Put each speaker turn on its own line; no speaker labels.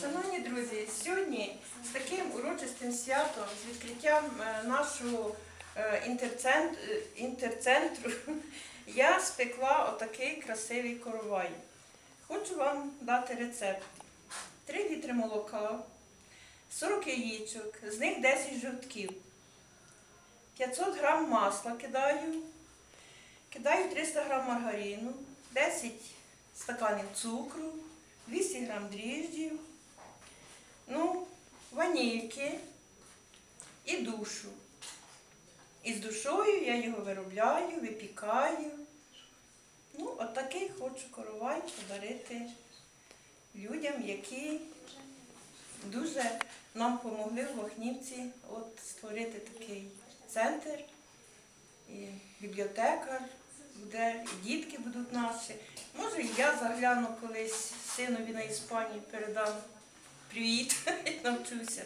Шановні друзі, сьогодні з таким урочистим святом, з відкриттям е, нашого е, е, інтерцентру, я спекла отакий красивий коровай. Хочу вам дати рецепт. 3 літри молока, 40 яєчок, з них 10 жовтків, 500 грам масла кидаю, кидаю 300 грам маргарину, 10 стаканів цукру, 200 грам дріжджів, ну, ванільки і душу. І з душою я його виробляю, випікаю. Ну, от хочу коровай подарити людям, які дуже нам допомогли в Вахнівці от створити такий центр, і бібліотека, де і дітки будуть наші. Може, я загляну колись синові на Іспанії передам привіт, навчуся.